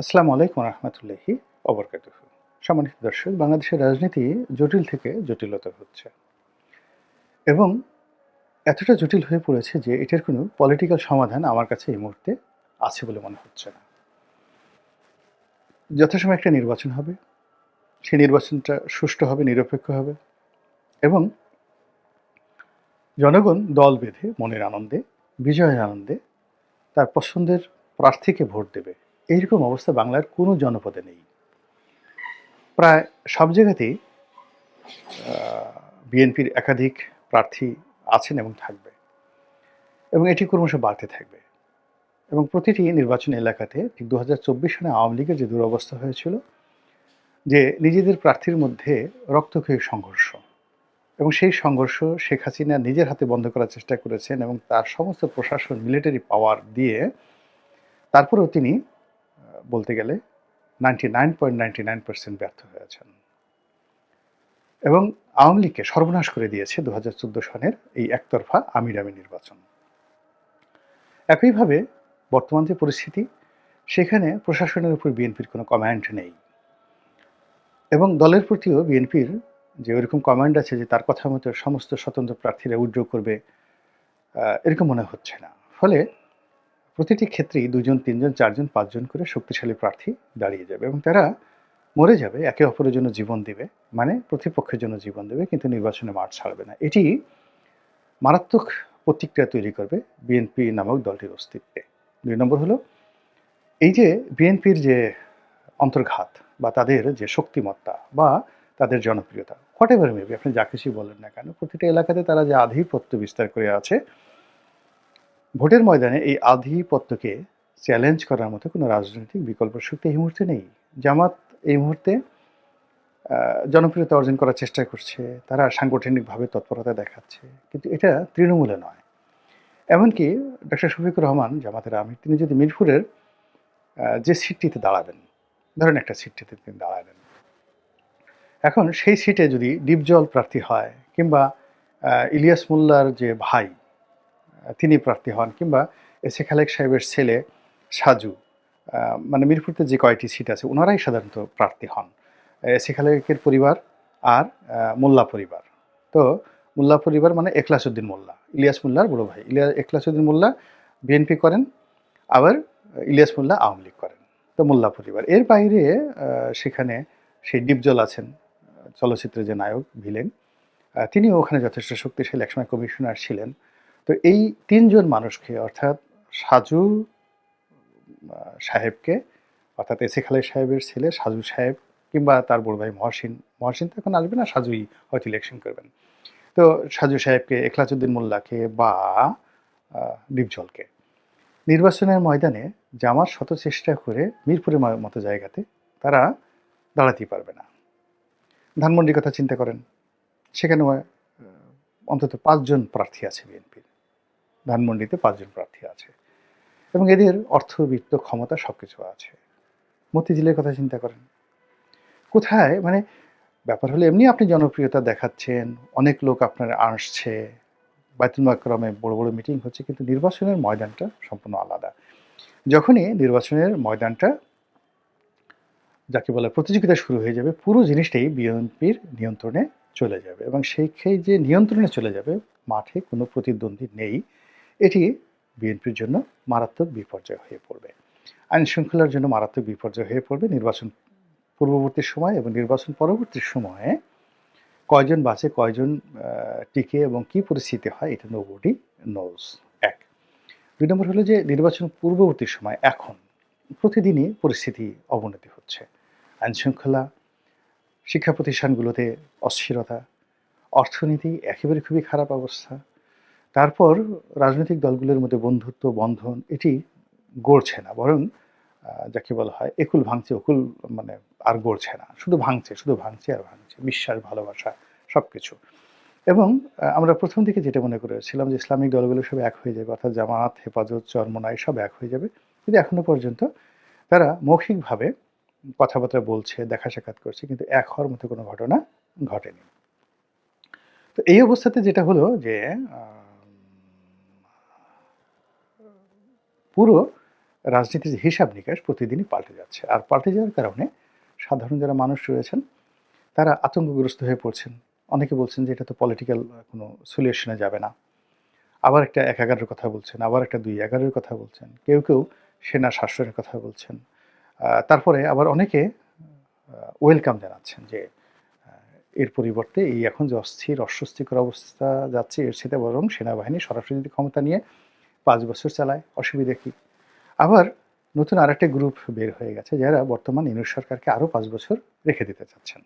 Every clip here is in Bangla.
আসসালামু আলাইকুম রহমতুল্লাহি অবরকাত সম্মানিত দর্শক, বাংলাদেশের রাজনীতি জটিল থেকে জটিলতর হচ্ছে। এবং এতটা জটিল হয়ে পড়েছে যে এটার কোনো পলিটিক্যাল সমাধান আমার কাছে এই মুহূর্তে আছে বলে মনে হচ্ছে না। যথাসময় একটা নির্বাচন হবে, সেই নির্বাচনটা সুষ্ঠু হবে, নিরপেক্ষ হবে এবং জনগণ দল বেঁধে মনের আনন্দে, বিজয়ের আনন্দে তার পছন্দের প্রার্থীকে ভোট দেবে। এইরকম অবস্থা বাংলার কোনো জনপদে নেই। প্রায় সব জায়গাতেই বিএনপির একাধিক প্রার্থী আছেন এবং থাকবে। এবং এটি ক্রমশ বাড়তে থাকবে। এবং প্রতিটি নির্বাচন এলাকাতে ঠিক দু হাজার চব্বিশ সালে আওয়ামী লীগের যে দুরবস্থা হয়েছিল, যে নিজেদের প্রার্থীর মধ্যে রক্তক্ষয়ী সংঘর্ষ। এবং সেই সংঘর্ষ শেখ হাসিনা নিজের হাতে বন্ধ করার চেষ্টা করেছেন এবং তার সমস্ত প্রশাসন মিলিটারি পাওয়ার দিয়ে তারপরেও তিনি বলতে গেলে ninety nine point ninety nine percent ব্যর্থ হয়েছেন। এবং আওয়ামী লীগকে সর্বনাশ করে দিয়েছে দু হাজার চোদ্দ সনের এই একতরফা আমির আমির নির্বাচন। একইভাবে বর্তমান যে পরিস্থিতি, সেখানে প্রশাসনের উপর বিএনপির কোনো কমান্ড নেই। এবং দলের প্রতিও বিএনপির যে ওইরকম কমান্ড আছে যে তার কথা মতো সমস্ত স্বতন্ত্র প্রার্থীরা উইড্র করবে এরকম মনে হচ্ছে না। ফলে প্রতিটি ক্ষেত্রেই দুজন, তিনজন, চারজন, পাঁচজন করে শক্তিশালী প্রার্থী দাঁড়িয়ে যাবে এবং তারা মরে যাবে, একে অপরের জন্য জীবন দিবে। মানে প্রতিপক্ষের জন্য জীবন দেবে, কিন্তু নির্বাচনে মাঠ ছাড়বে না। এটি মারাত্মক প্রতিক্রিয়া তৈরি করবে বিএনপি নামক দলটির অস্তিত্বে। দুই নম্বর হলো, এই যে বিএনপির যে অন্তর্ঘাত বা তাদের যে শক্তিমত্তা বা তাদের জনপ্রিয়তা হোয়াট এভার মেবি আপনি যা কিছুই বলেন না কেন, প্রতিটা এলাকাতে তারা যে আধিপত্য বিস্তার করে আছে ভোটের ময়দানে এই আধিপত্যকে চ্যালেঞ্জ করার মতো কোনো রাজনৈতিক বিকল্প শক্তি এই মুহূর্তে নেই। জামাত এই মুহূর্তে জনপ্রিয়তা অর্জন করার চেষ্টা করছে, তারা সাংগঠনিকভাবে তৎপরতা দেখাচ্ছে, কিন্তু এটা তৃণমূলে নয়। এমনকি ডক্টর শফিকুর রহমান, জামাতের আমির, তিনি যদি মিরপুরের যে সিটটিতে দাঁড়াবেন, ধরেন একটা সিটটিতে তিনি দাঁড়াবেন, এখন সেই সিটে যদি ডিপজল প্রার্থী হয়, কিংবা ইলিয়াস মোল্লার যে ভাই তিনি প্রার্থী হন কিংবা এস খালেক সাহেবের ছেলে সাজু মানে মিরপুরতে যে কয়টি সিট আছে, ওনারাই সাধারণত প্রার্থী হন। এস খালেকের পরিবার আর মোল্লা পরিবার। তো মোল্লা পরিবার মানে একলাসউদ্দিন মোল্লা, ইলিয়াস মোল্লার বড় ভাই। ইলিয়া একলাসউদ্দিন মোল্লা বিএনপি করেন, আবার ইলিয়াস মোল্লা আওয়ামী লীগ করেন। তো মোল্লা পরিবার। এর বাইরে সেখানে সেই ডিপজল আছেন, চলচ্চিত্রের যে নায়ক ভিলেন তিনিও ওখানে যথেষ্ট শক্তিশালী, একসময় কমিশনার ছিলেন। তো এই তিনজন মানুষকে, অর্থাৎ সাজু সাহেবকে, অর্থাৎ এসে খালেদ সাহেবের ছেলে সাজু সাহেব কিংবা তার বড় ভাই মহসিন মহসিন তো এখন আসবে না, সাজুই হয়তো ইলেকশন করবেন। তো সাজু সাহেবকে এখলাসুদ্দিন মোল্লাকে বা ডিপজলকে। নির্বাচনের ময়দানে জামার শত চেষ্টা করে মিরপুরের মতো জায়গাতে তারা দাঁড়াতেই পারবে না। ধানমন্ডির কথা চিন্তা করেন। সেখানে অন্তত পাঁচজন প্রার্থী আছে বিএনপির। ধানমন্ডিতে পাঁচজন প্রার্থী আছে এবং এদের অর্থবিত্ত ক্ষমতা সব কিছু আছে। মতিঝিলের কথা চিন্তা করেন। কোথায়? মানে ব্যাপার হলে, এমনি আপনি জনপ্রিয়তা দেখাচ্ছেন, অনেক লোক আপনার আসছে বাইতুল মাকরমে বড় বড় মিটিং হচ্ছে, কিন্তু নির্বাচনের ময়দানটা সম্পূর্ণ আলাদা। যখনই নির্বাচনের ময়দানটা যাকে বলে প্রতিযোগিতা শুরু হয়ে যাবে, পুরো জিনিসটাই বিএনপির নিয়ন্ত্রণে চলে যাবে এবং সেই খেয়ে যে নিয়ন্ত্রণে চলে যাবে, মাঠে কোনো প্রতিদ্বন্দ্বী নেই। এটি বিএনপির জন্য মারাত্মক বিপর্যয় হয়ে পড়বে। আইন শৃঙ্খলার জন্য মারাত্মক বিপর্যয় হয়ে পড়বে নির্বাচন পূর্ববর্তী সময় এবং নির্বাচন পরবর্তী সময়ে। কয়জন বাঁচে, কয়জন টিকে এবং কি পরিস্থিতি হয়, এটা নোবডি নোজ এক। দুই নম্বর হলো যে নির্বাচন পূর্ববর্তী সময় এখন প্রতিদিনই পরিস্থিতি অবনতি হচ্ছে। আইন শৃঙ্খলা শিক্ষা প্রতিষ্ঠানগুলোতে অস্থিরতা, অর্থনীতি একেবারে খুবই খারাপ অবস্থা তারপর রাজনৈতিক দলগুলোর মধ্যে বন্ধুত্ব, বন্ধন, এটি গড়ছে না, বরং যাকে বলা হয় একুল ভাঙছে, অকুল মানে আর গড়ছে না। শুধু ভাঙছে শুধু ভাঙছে আর ভাঙছে, বিশ্বাস, ভালোবাসা সব কিছু এবং আমরা প্রথম দিকে যেটা মনে করেছিলাম যে ইসলামিক দলগুলো সব এক হয়ে যাবে, অর্থাৎ জামাত হেফাজত, চরমনাই সব এক হয়ে যাবে। কিন্তু এখনও পর্যন্ত তারা মৌখিকভাবে কথাবার্তা বলছে, দেখা সাক্ষাৎ করছে, কিন্তু এক হওয়ার মতো কোনো ঘটনা ঘটেনি। তো এই অবস্থাতে যেটা হলো যে পুরো রাজনীতির হিসাব নিকাশ প্রতিদিনই পাল্টে যাচ্ছে। আর পাল্টে যাওয়ার কারণে সাধারণ যারা মানুষ রয়েছেন, তারা আতঙ্কগ্রস্ত হয়ে পড়ছেন। অনেকে বলছেন যে এটা তো পলিটিক্যাল কোনো সলিউশনে যাবে না। আবার একটা এক এগারোর কথা বলছেন, আবার একটা দুই এগারোর কথা বলছেন, কেউ কেউ সেনা শাসনের কথা বলছেন। তারপরে আবার অনেকে ওয়েলকাম জানাচ্ছেন যে এর পরিবর্তে এই এখন যে অস্থির, অস্বস্তিকর অবস্থা যাচ্ছে, এর সাথে বরং সেনাবাহিনী সরাসরি ক্ষমতা নিয়ে পাঁচ বছর চালায়, অসুবিধা কী? আবার নতুন আরেকটা গ্রুপ বের হয়ে গেছে যারা বর্তমান ইউনিট সরকারকে আরও পাঁচ বছর রেখে দিতে চাচ্ছেন।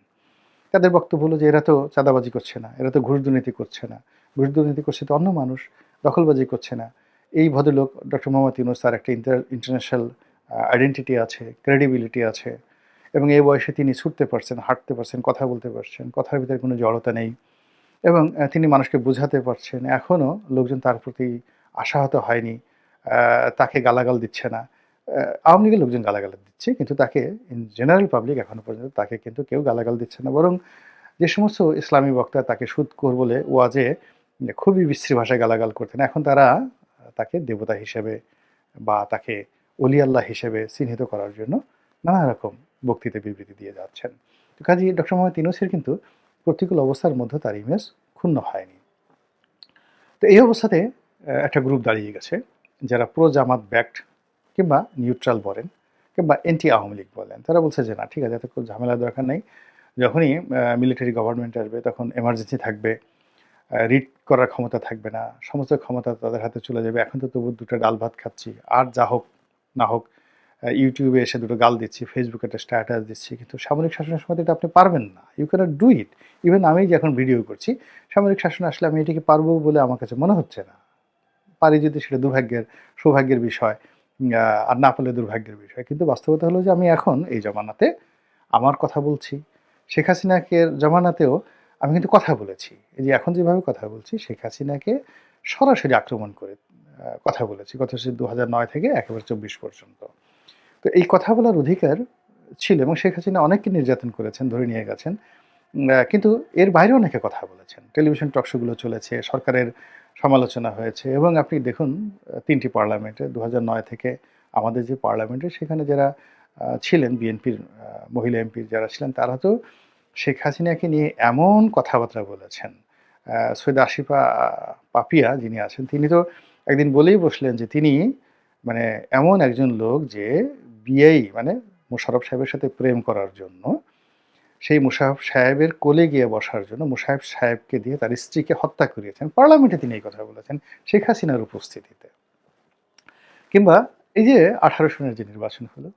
তাদের বক্তব্য হলো যে এরা তো চাঁদাবাজি করছে না, এরা তো ঘুষ দুর্নীতি করছে না। ঘুষ দুর্নীতি করছে তো অন্য মানুষ, দখলবাজি করছে না। এই ভদ্রলোক ডক্টর মোহাম্মদ ইউনুস, তার একটা ইন্টার ইন্টারন্যাশনাল আইডেন্টিটি আছে ক্রেডিবিলিটি আছে এবং এই বয়সে তিনি ছুটতে পারছেন, হাঁটতে পারছেন, কথা বলতে পারছেন, কথার ভিতরে কোনো জড়তা নেই এবং তিনি মানুষকে বোঝাতে পারছেন। এখনও লোকজন তার প্রতি আশাহত হয়নি তাকে গালাগাল দিচ্ছে না। আওয়ামী লীগের লোকজন গালাগাল দিচ্ছে, কিন্তু তাকে ইন জেনারেল পাবলিক এখনও পর্যন্ত তাকে কিন্তু কেউ গালাগাল দিচ্ছে না। বরং যে সমস্ত ইসলামী বক্তা তাকে সুদকর বলে ওয়াজে খুবই বিশ্রী ভাষায় গালাগাল করতেন, এখন তারা তাকে দেবতা হিসেবে বা তাকে অলি আল্লাহ হিসেবে চিহ্নিত করার জন্য নানা রকম বক্তৃতা বিবৃতি দিয়ে যাচ্ছেন। তো কাজী ডক্টর মোহাম্মদ ইউনুসের কিন্তু প্রতিকূল অবস্থার মধ্যে তার ইমেজ ক্ষুণ্ণ হয়নি। তো এই অবস্থাতে একটা গ্রুপ দাঁড়িয়ে গেছে যারা প্রো জামাত ব্যাক্ট কিংবা নিউট্রাল বলেন কিংবা এন্টি আওয়ামী লীগ বলেন। তারা বলছে যে, না, ঠিক আছে এত খুব ঝামেলার দরকার নেই। যখনই মিলিটারি গভর্নমেন্ট আসবে, তখন এমার্জেন্সি থাকবে রিড করার ক্ষমতা থাকবে না, সমস্ত ক্ষমতা তাদের হাতে চলে যাবে। এখন তো তবু দুটো ডাল ভাত খাচ্ছি। আর যা হোক, না হোক ইউটিউবে এসে দুটো গাল দিচ্ছি ফেসবুকে একটা স্ট্যাটাস দিচ্ছি, কিন্তু সামরিক শাসনের সময় এটা আপনি পারবেন না। You cannot do it even আমি যে এখন ভিডিও করছি, সামরিক শাসন আসলে আমি এটাকে পারব বলে আমার কাছে মনে হচ্ছে না। পারি যদি সেটা দুর্ভাগ্যের সৌভাগ্যের বিষয় আর না পারলে দুর্ভাগ্যের বিষয়। কিন্তু বাস্তবতা হলো যে আমি এখন এই জমানাতে আমার কথা বলছি। শেখ হাসিনাকে জমানাতেও আমি কিন্তু কথা বলেছি। এই যে এখন যেভাবে কথা বলছি, শেখ হাসিনাকে সরাসরি আক্রমণ করে কথা বলেছি কথা হচ্ছে দু নয় থেকে একেবারে চব্বিশ পর্যন্ত। তো এই কথা বলার অধিকার ছিল এবং শেখ হাসিনা অনেককে নির্যাতন করেছেন, ধরে নিয়ে গেছেন। কিন্তু এর বাইরে অনেকে কথা বলেছেন। টেলিভিশন টকশোগুলো চলেছে, সরকারের সমালোচনা হয়েছে এবং আপনি দেখুন তিনটি পার্লামেন্টে দু নয় থেকে আমাদের যে পার্লামেন্টে সেখানে যারা ছিলেন বিএনপির মহিলা এমপি যারা ছিলেন, তারা তো শেখ হাসিনাকে নিয়ে এমন কথাবার্তা বলেছেন। সৈয়দ আশিফা পাপিয়া যিনি আছেন, তিনি তো একদিন বলেই বসলেন যে তিনি মানে এমন একজন লোক যে বিয়েই মানে মুশারফ সাহেবের সাথে প্রেম করার জন্য সেই মুশারফ সাহেবের কোলে গিয়ে বসার জন্য মুশারফ সাহেবকে দিয়ে তার স্ত্রীকে হত্যা করিয়েছেন। পার্লামেন্টে তিনি এই কথা বলেছেন, শেখ হাসিনার উপস্থিতিতে। কিংবা এই যে আঠারো সনের যে নির্বাচন হলো,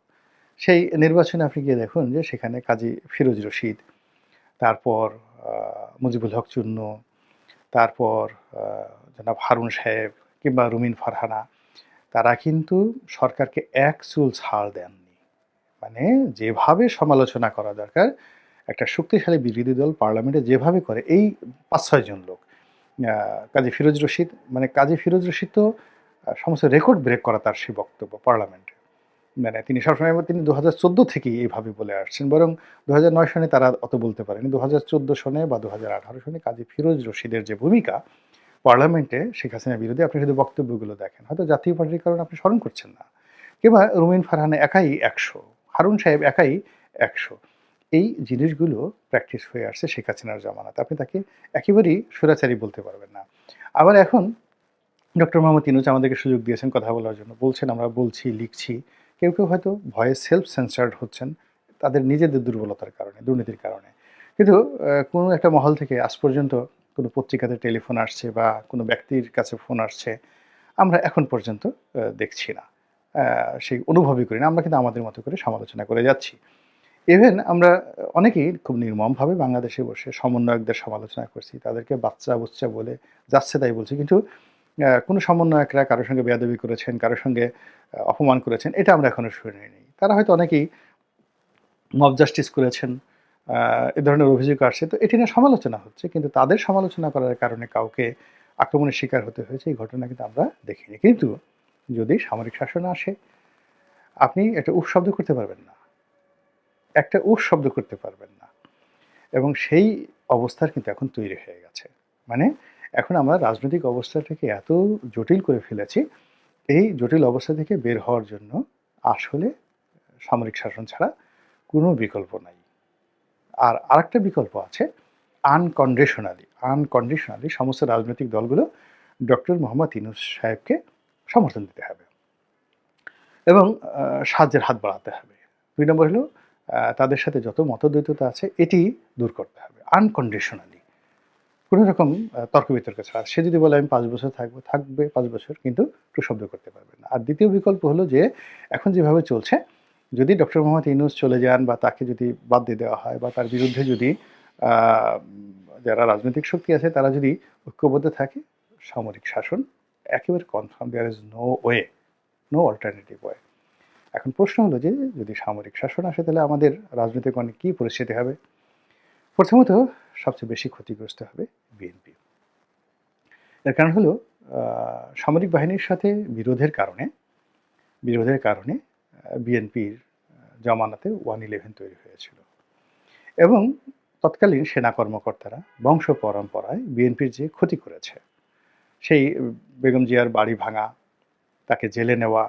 সেই নির্বাচনে আপনি গিয়ে দেখুন যে সেখানে কাজী ফিরোজ রশিদ, তারপর মুজিবুল হক চূর্ণ, তারপর জনাব হারুন সাহেব কিংবা রুমিন ফারহানা, তারা কিন্তু সরকারকে এক চুল ছাড় দেননি। মানে যেভাবে সমালোচনা করা দরকার একটা শক্তিশালী বিরোধী দল পার্লামেন্টে যেভাবে করে, এই পাঁচ ছয়জন লোক কাজী ফিরোজ রশিদ মানে কাজী ফিরোজ রশিদ তো সমস্ত রেকর্ড ব্রেক করা তার সেই বক্তব্য পার্লামেন্টে। মানে তিনি সবসময় তিনি দু হাজার চোদ্দ থেকেই এইভাবে বলে আসছেন, বরং দু হাজার নয় সনে তারা অত বলতে পারেনি। দু হাজার চোদ্দ সনে বা দু হাজার আঠারো সনে কাজী ফিরোজ রশিদের যে ভূমিকা, পার্লামেন্টে শেখ হাসিনার বিরুদ্ধে আপনি শুধু বক্তব্যগুলো দেখেন, হয়তো জাতীয় পার্টির কারণে আপনি স্মরণ করছেন না। কিংবা রুমিন ফারহানা একাই একশো, হারুন সাহেব একাই একশো। এই জিনিসগুলো প্র্যাকটিস হয়ে আসছে শেখ হাসিনার জামানাতে। আপনি তাকে একেবারেই সুরাচারী বলতে পারবেন না। আবার এখন ডক্টর মোহাম্মদ ইনুজ আমাদেরকে সুযোগ দিয়েছেন কথা বলার জন্য। বলছেন, আমরা বলছি, লিখছি। কেউ কেউ হয়তো ভয়ে সেলফ সেন্সার্ড হচ্ছেন, তাদের নিজেদের দুর্বলতার কারণে, দুর্নীতির কারণে। কিন্তু কোনো একটা মহল থেকে আজ পর্যন্ত কোনো পত্রিকাতে টেলিফোন আসছে বা কোনো ব্যক্তির কাছে ফোন আসছে, আমরা এখন পর্যন্ত দেখছি না। সেই অনুভবই করি না। আমরা কিন্তু আমাদের মতো করে সমালোচনা করে যাচ্ছি। ইভেন আমরা অনেকেই খুব নির্মমভাবে বাংলাদেশে বসে সমন্বয়কদের সমালোচনা করছি, তাদেরকে বাচ্চা বুচ্চা বলে যাচ্ছে তাই বলছি। কিন্তু কোনো সমন্বয়করা কারোর সঙ্গে বেয়াদবি করেছেন, কারোর সঙ্গে অপমান করেছেন, এটা আমরা এখনও শুনিনি তারা হয়তো অনেকেই মব জাস্টিস করেছেন এ ধরনের অভিযোগ আসছে। তো এটি নিয়ে সমালোচনা হচ্ছে, কিন্তু তাদের সমালোচনা করার কারণে কাউকে আক্রমণের শিকার হতে হয়েছে, এই ঘটনা কিন্তু আমরা দেখিনি। কিন্তু যদি সামরিক শাসন আসে, আপনি একটা উফ শব্দ করতে পারবেন না। একটা উফ শব্দ করতে পারবেন না। এবং সেই অবস্থার কিন্তু এখন তৈরি হয়ে গেছে। মানে এখন আমরা রাজনৈতিক অবস্থাটাকে এত জটিল করে ফেলেছি, এই জটিল অবস্থা থেকে বের হওয়ার জন্য আসলে সামরিক শাসন ছাড়া কোনো বিকল্প নাই। আর আরেকটা বিকল্প আছে আনকন্ডিশনালি আনকন্ডিশনালি সমস্ত রাজনৈতিক দলগুলো ডক্টর মোহাম্মদ ইনুস সাহেবকে সমর্থন দিতে হবে। এবং সাহায্যের হাত বাড়াতে হবে। দুই নম্বর হলো তাদের সাথে যত মতদ্বৈততা আছে, এটি দূর করতে হবে আনকন্ডিশনালি কোনো রকম তর্ক বিতর্ক ছাড়া। সে যদি বলে, আমি পাঁচ বছর থাকব, থাকবে পাঁচ বছর, কিন্তু একটু শব্দ করতে পারবে না। আর দ্বিতীয় বিকল্প হলো যে, এখন যেভাবে চলছে, যদি ডক্টর মোহাম্মদ ইউনুস চলে যান বা তাকে যদি বাদ দিয়ে দেওয়া হয় বা তার বিরুদ্ধে যদি যারা রাজনৈতিক শক্তি আছে, তারা যদি ঐক্যবদ্ধ থাকে, সামরিক শাসন, একেবারে confirm there is no way no alternative way এখন প্রশ্ন হলো যে, যদি সামরিক শাসন আসে তাহলে আমাদের রাজনৈতিক অনেক কী পরিস্থিতি হবে? প্রথমত সবচেয়ে বেশি ক্ষতিগ্রস্ত হবে বিএনপি। এর কারণ হলো সামরিক বাহিনীর সাথে বিরোধের কারণে বিরোধের কারণে বিএনপির জমানাতে ওয়ান ইলেভেন তৈরি হয়েছিল। এবং তৎকালীন সেনা কর্মকর্তারা বংশ পরম্পরায় বিএনপির যে ক্ষতি করেছে, সেই বেগম জিয়ার বাড়ি ভাঙা, তাকে জেলে নেওয়া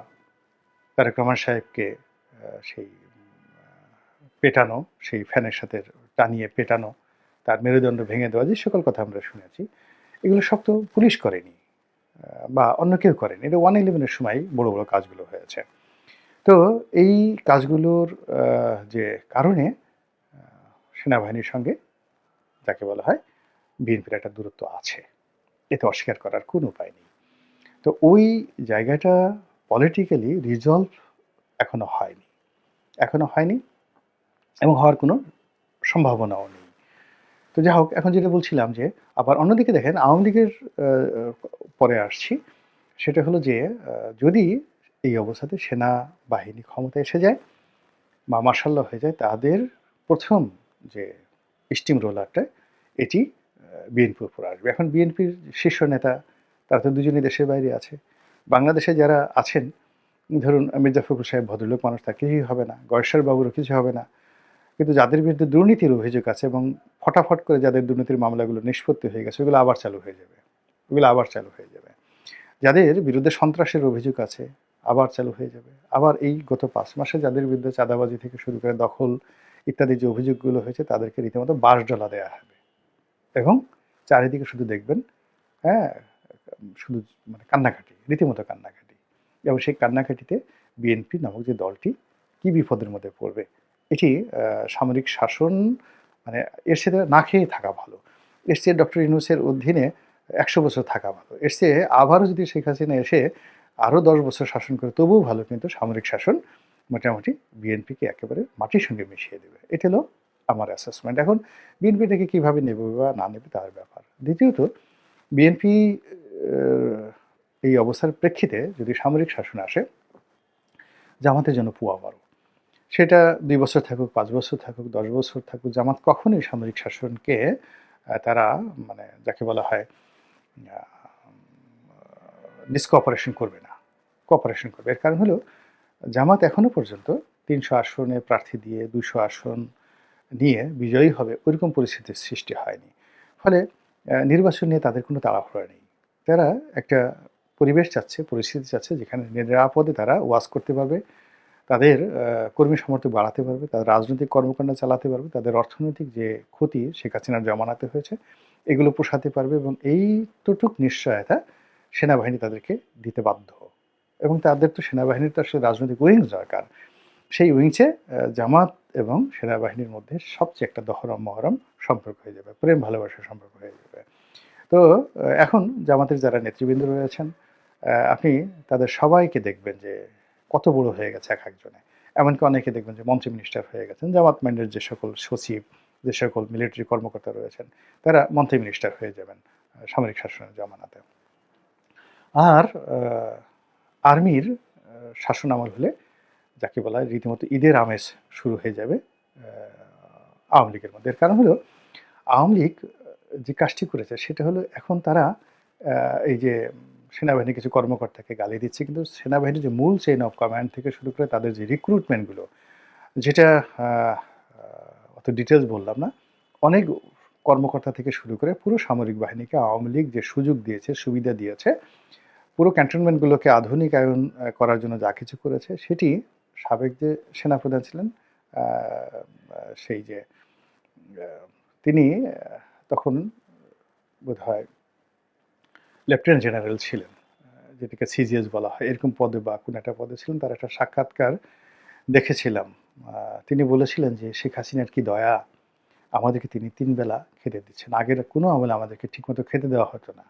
তারেক রহমান সাহেবকে সেই পেটানো, সেই ফ্যানের সাথে টানিয়ে পেটানো, তার মেরুদণ্ড ভেঙে দেওয়া, যে সকল কথা আমরা শুনেছি, এগুলো সব তো পুলিশ করেনি বা অন্য কেউ করেনি। এটা ওয়ান ইলেভেনের সময় বড় বড় কাজগুলো হয়েছে। তো এই কাজগুলোর যে কারণে সেনাবাহিনীর সঙ্গে, যাকে বলা হয়, বিএনপির একটা দূরত্ব আছে। এতে অস্বীকার করার কোনো উপায় নেই। তো ওই জায়গাটা পলিটিক্যালি রিজলভ এখনও হয়নি। এখনও হয়নি এবং হওয়ার কোনো সম্ভাবনাও নেই। তো যাই হোক, এখন যেটা বলছিলাম যে, আবার অন্যদিকে দেখেন, আওয়ামী লীগের পরে আসছি। সেটা হলো যে যদি এই অবস্থাতে সেনা বাহিনী ক্ষমতা এসে যায় বা মার্শাল্লাহ হয়ে যায়, তাদের প্রথম যে স্টিম রোলারটা এটি বিএনপির উপর আসবে। এখন বিএনপির শীর্ষ নেতা, তারা তো দুজনই দেশের বাইরে আছে। বাংলাদেশে যারা আছেন, ধরুন মির্জা ফখরুল সাহেব ভদ্রলোক মানুষ, তার কিছুই হবে না। গয়েশ্বর বাবুরও কিছু হবে না। কিন্তু যাদের বিরুদ্ধে দুর্নীতির অভিযোগ আছে এবং ফটাফট করে যাদের দুর্নীতির মামলাগুলো নিষ্পত্তি হয়ে গেছে, ওগুলো আবার চালু হয়ে যাবে। ওগুলো আবার চালু হয়ে যাবে। যাদের বিরুদ্ধে সন্ত্রাসের অভিযোগ আছে, আবার চালু হয়ে যাবে। আবার এই গত পাঁচ মাসে যাদের বিরুদ্ধে চাঁদাবাজি থেকে শুরু করে দখল ইত্যাদি যে অভিযোগগুলো হয়েছে, তাদেরকে রীতিমতো বাস ডলা দেওয়া হবে। এবং চারিদিকে শুধু দেখবেন হ্যাঁ শুধু মানে কান্নাকাটি, রীতিমতো কান্নাকাটি। এবং সেই কান্নাকাটিতে বিএনপি নামক যে দলটি কি বিপদের মধ্যে পড়বে, এটি সামরিক শাসন মানে এর সাথে না খেয়ে থাকা ভালো। এর চেয়ে ডক্টর ইউনুসের অধীনে একশো বছর থাকা ভালো। এর চেয়ে আবারও যদি শেখ হাসিনা এসে আরও দশ বছর শাসন করে, তবুও ভালো কিন্তু সামরিক শাসন মোটামুটি বিএনপিকে একেবারে মাটির সঙ্গে মিশিয়ে দেবে। এটা হলো আমার অ্যাসেসমেন্ট এখন বিএনপি এটাকে কীভাবে নেবে বা না নেবে তার ব্যাপার। দ্বিতীয়ত বিএনপি এই অবস্থার প্রেক্ষিতে যদি সামরিক শাসন আসে জামাতের জন্য পুয়া বড় সেটা দুই বছর থাকুক, পাঁচ বছর থাকুক, দশ বছর থাকুক, জামাত কখনোই সামরিক শাসনকে তারা মানে যাকে বলা হয় ডিসকপারেশন করবে না কোঅপারেশন করবে। এর কারণ হলো, জামাত এখনও পর্যন্ত তিনশো আসনে প্রার্থী দিয়ে দুশো আসন নিয়ে বিজয়ী হবে, ওইরকম পরিস্থিতির সৃষ্টি হয়নি। ফলে নির্বাচন নিয়ে তাদের কোনো তাড়াহুড়া নেই। তারা একটা পরিবেশ চাচ্ছে, পরিস্থিতি চাচ্ছে যেখানে নিরাপদে তারা ওয়াজ করতে পারবে, তাদের কর্মী সমর্থন বাড়াতে পারবে, তাদের রাজনৈতিক কর্মকাণ্ড চালাতে পারবে, তাদের অর্থনৈতিক যে ক্ষতি শেখ হাসিনার জমানাতে হয়েছে, এগুলো পোষাতে পারবে এবং এইটুক নিশ্চয়তা সেনাবাহিনী তাদেরকে দিতে বাধ্য। এবং তাদের তো সেনাবাহিনীর তো আসলে রাজনৈতিক উইংস দরকার। সেই উইংসে জামাত এবং সেনাবাহিনীর মধ্যে সবচেয়ে একটা দহরম মহরম সম্পর্ক হয়ে যাবে প্রেম ভালোবাসার সম্পর্ক হয়ে যাবে। তো এখন জামাতের যারা নেতৃবৃন্দ রয়েছেন আপনি তাদের সবাইকে দেখবেন যে কত বড় হয়ে গেছে এক একজনে। এমনকি অনেকে দেখবেন যে মন্ত্রী মিনিস্টার হয়ে গেছেন, জামাত ম্যান্ডের যে সকল সচিব, যে সকল মিলিটারি কর্মকর্তা রয়েছেন, তারা মন্ত্রী মিনিস্টার হয়ে যাবেন সামরিক শাসনের জমানাতে। আর আর্মির শাসন আমল হলে যাকে বলা হয় রীতিমতো ঈদের আমেজ শুরু হয়ে যাবে আওয়ামী লীগের মধ্যে। কারণ হলো, আওয়ামী লীগ যে কাজটি করেছে সেটা হলো এখন তারা এই যে সেনাবাহিনীর কিছু কর্মকর্তাকে গালি দিচ্ছে, কিন্তু সেনাবাহিনীর যে মূল চেইন অফ কমান্ড থেকে শুরু করে তাদের যে রিক্রুটমেন্টগুলো যেটা অত ডিটেলস বললাম না, অনেক কর্মকর্তা থেকে শুরু করে পুরো সামরিক বাহিনীকে আওয়ামী লীগ যে সুযোগ দিয়েছে, সুবিধা দিয়েছে, পুরো ক্যান্টনমেন্টগুলোকে আধুনিকায়ন করার জন্য যা কিছু করেছে, সেটি সাবেক যে সেনাপ্রধান ছিলেন সেই যে তিনি আহ, বোধ হয় লেফটেন্যান্ট জেনারেল ছিলেন যেটাকে সিজিএস বলা হয়। এরকম পদে বা কোনো একটা পদে ছিলেন তার একটা সাক্ষাৎকার দেখেছিলাম। তিনি বলেছিলেন যে শেখ হাসিনার কি দয়া? আমাদেরকে তিনি তিন বেলা খেতে দিচ্ছেন। আগের কোনো আমলে আমাদেরকে ঠিকমতো খেতে দেওয়া হতো না।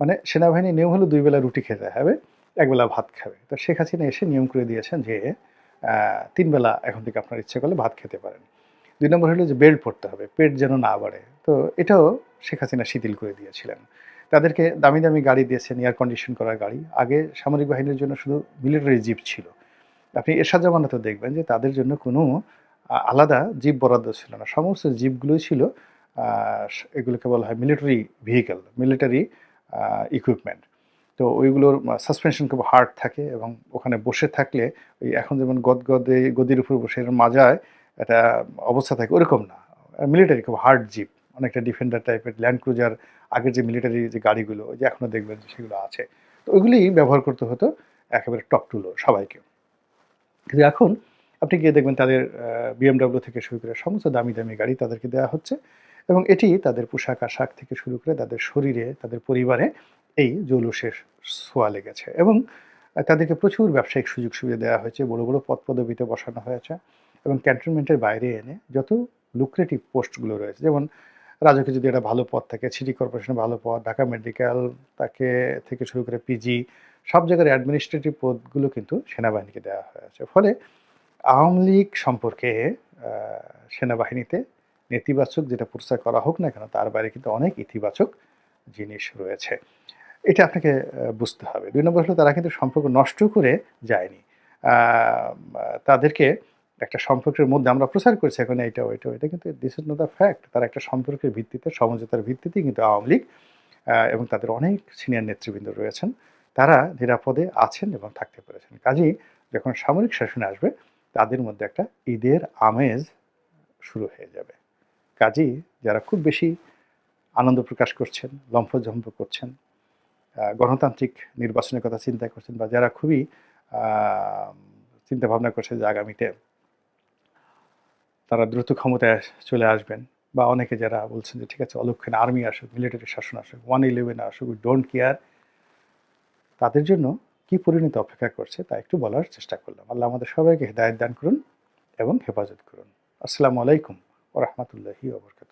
মানে সেনাবাহিনীর নিয়ম হলো দুই বেলা রুটি খেতে হবে একবেলা ভাত খাবে। তো শেখ হাসিনা এসে নিয়ম করে দিয়েছেন যে আহ, তিন বেলা এখন থেকে আপনার ইচ্ছে করলে ভাত খেতে পারেন। দুই নম্বর হলো যে বেল্ট পড়তে হবে, পেট যেন না বাড়ে। তো এটাও শেখ হাসিনা শিথিল করে দিয়েছিলেন। তাদেরকে দামি দামি গাড়ি দিয়েছেন এয়ার কন্ডিশন করা গাড়ি। আগে সামরিক বাহিনীর জন্য শুধু মিলিটারি জিপ ছিল। আপনি এরশাদ জামানাতে দেখবেন যে তাদের জন্য কোনো আলাদা জিপ বরাদ্দ ছিল না। সমস্ত জিপগুলোই ছিল এগুলোকে বলা হয় মিলিটারি ভেহিকেল মিলিটারি ইকুইপমেন্ট তো ওইগুলোর সাসপেনশন খুব হার্ড থাকে এবং ওখানে বসে থাকলে, ওই এখন যেমন গদগদে, গদির উপর বসে মাজায় একটা অবস্থা থাকে, ওরকম না। মিলিটারি খুব হার্ড জিপ অনেকটা ডিফেন্ডার টাইপের ল্যান্ড ক্রুজার আগের যে মিলিটারি যে গাড়িগুলো যে এখনও দেখবেন সেগুলো আছে। তো ওইগুলি ব্যবহার করতে হতো একেবারে টপ টুলো সবাইকে। কিন্তু এখন আপনি গিয়ে দেখবেন তাদের বিএমডাব্লিউ থেকে শুরু করে সমস্ত দামি দামি গাড়ি তাদেরকে দেওয়া হচ্ছে এবং এটি তাদের পোশাক আশাক থেকে শুরু করে তাদের শরীরে, তাদের পরিবারে এই জৌলুসের ছোঁয়া লেগেছে এবং তাদেরকে প্রচুর ব্যবসায়িক সুযোগ সুবিধা দেওয়া হয়েছে, বড় বড় পদ পদবিতে বসানো হয়েছে। এবং ক্যান্টনমেন্টের বাইরে এনে যত লুক্রেটিভ পোস্টগুলো রয়েছে, যেমন রাজকে যদি একটা ভালো পদ থাকে, সিটি কর্পোরেশনে ভালো পদ, ঢাকা মেডিকেল তাকে থেকে শুরু করে পিজি সব জায়গার অ্যাডমিনিস্ট্রেটিভ পদগুলো কিন্তু সেনাবাহিনীকে দেওয়া হয়েছে। ফলে আওয়ামী লীগ সম্পর্কে সেনাবাহিনীতে নেতিবাচক যেটা প্রচার করা হোক না কেন, তার বাইরে কিন্তু অনেক ইতিবাচক জিনিস রয়েছে। এটা আপনাকে বুঝতে হবে। দুই নম্বর হলো তারা কিন্তু সম্পর্ক নষ্ট করে যায়নি। তাদেরকে একটা সম্পর্কের মধ্যে আমরা প্রচার করছি এখন এইটা ওইটা ওইটা কিন্তু this is not the fact তারা একটা সম্পর্কের ভিত্তিতে, সমঝোতার ভিত্তিতেই কিন্তু আওয়ামী লীগ এবং তাদের অনেক সিনিয়র নেতৃবৃন্দ রয়েছেন। তারা নিরাপদে আছেন এবং থাকতে পেরেছেন। কাজেই যখন সামরিক শাসনে আসবে, তাদের মধ্যে একটা ঈদের আমেজ শুরু হয়ে যাবে। কাজেই যারা খুব বেশি আনন্দ প্রকাশ করছেন লম্ফজম্প করছেন গণতান্ত্রিক নির্বাচনের কথা চিন্তা করছেন বা যারা খুবই চিন্তা ভাবনা করছে যে আগামীতে তারা দ্রুত ক্ষমতায় চলে আসবেন। বা অনেকে যারা বলছেন যে, ঠিক আছে, অলক্ষণ আর্মি আসুক, মিলিটারি শাসন আসুক, ওয়ান ইলেভেন আসুক, উই ডোন্ট কেয়ার। তাদের জন্য কি পরিণতি অপেক্ষা করছে তা একটু বলার চেষ্টা করলাম। আল্লাহ আমাদের সবাইকে হেদায়ত দান করুন এবং হেফাজত করুন। আসসালামু আলাইকুম ও রহমতুল্লাহি ওবরকাত